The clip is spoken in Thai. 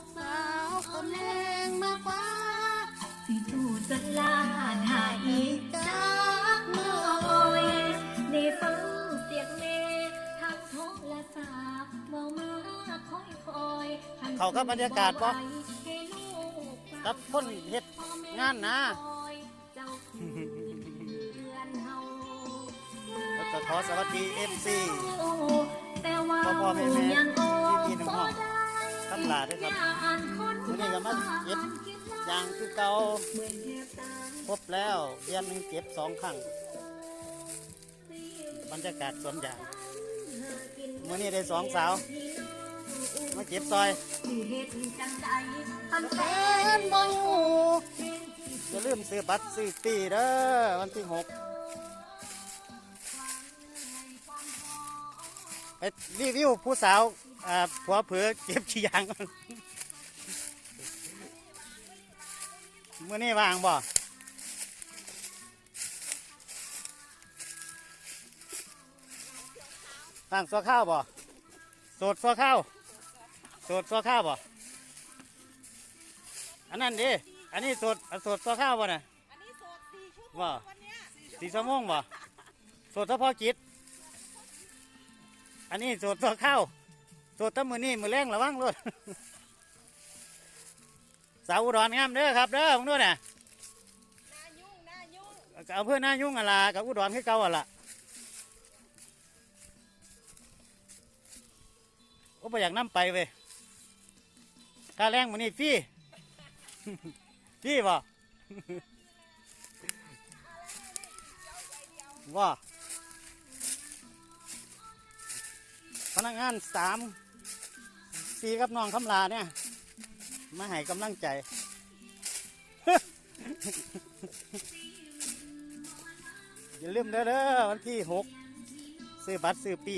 กสาวคนแรงมากกว่าสิจูดสลาหาอีกจากเมื่อโอยได้ฟังเสียงเมทางโทรศัพท์เบามาคอยคอยหันเขากับบรรยากาศบ่ให้ลูกฟังกับคนเฮ็ดงานนะเจ้าคือเพื่อนเฮาแล้วก็ขอสวัสดีเอฟซีแต่ว่าพ่อพ่อแม่แม่าด้วยครับวันนี้ก็มาเก็บยางคือเก่าเหมือนแทบแล้วเดือนหนึงเก็บสองครั้งบรรยากาศสวนยางมื่อนี้ได้สองสาว มาเก็บซอยเฮ็นแฟนบ่อยู่อย่าลืมซื้อบัตรซื้อปีเด้อวันที่หก ไปรีวิวผู้สาวอ่าผัวเผือเก็บขี้ยางก่อนมื่อนี้ว่างบ่ว่างสัวข้าวบ่โสดสัวข้าวโสดสัวข้าวบ่อันนั้นดิอันนี้โสดอันโสดสัวข้าวบ่น่ะอันนี้โสดสี่ชั่วโมงว่าวันเนี้ยสี่ชั่วโมงบ่โสดเฉพาะกิจ อันนี้โสดสัวข้าวโสดตั้มือนี่มือแรงระวังรถสาวอุดรงามเด้อครับเด้อมึงด้วยน่ะหน้ายุ่งหน้ายุ่งเอาเพื่อนหน้ายุ่งอะไรกับอุดรให้เก่าอะล่ะโอ้ไปอยากน้ำไปเว้ยค่าแรงมันนี่ฟรีฟรีบ่ว่า พนักงานสามปีกับน้องคำลาเนี่ย มาให้กำลังใจ อย่าลืมเด้อเด้อวันที่หกซื้อบัตรซื้อปี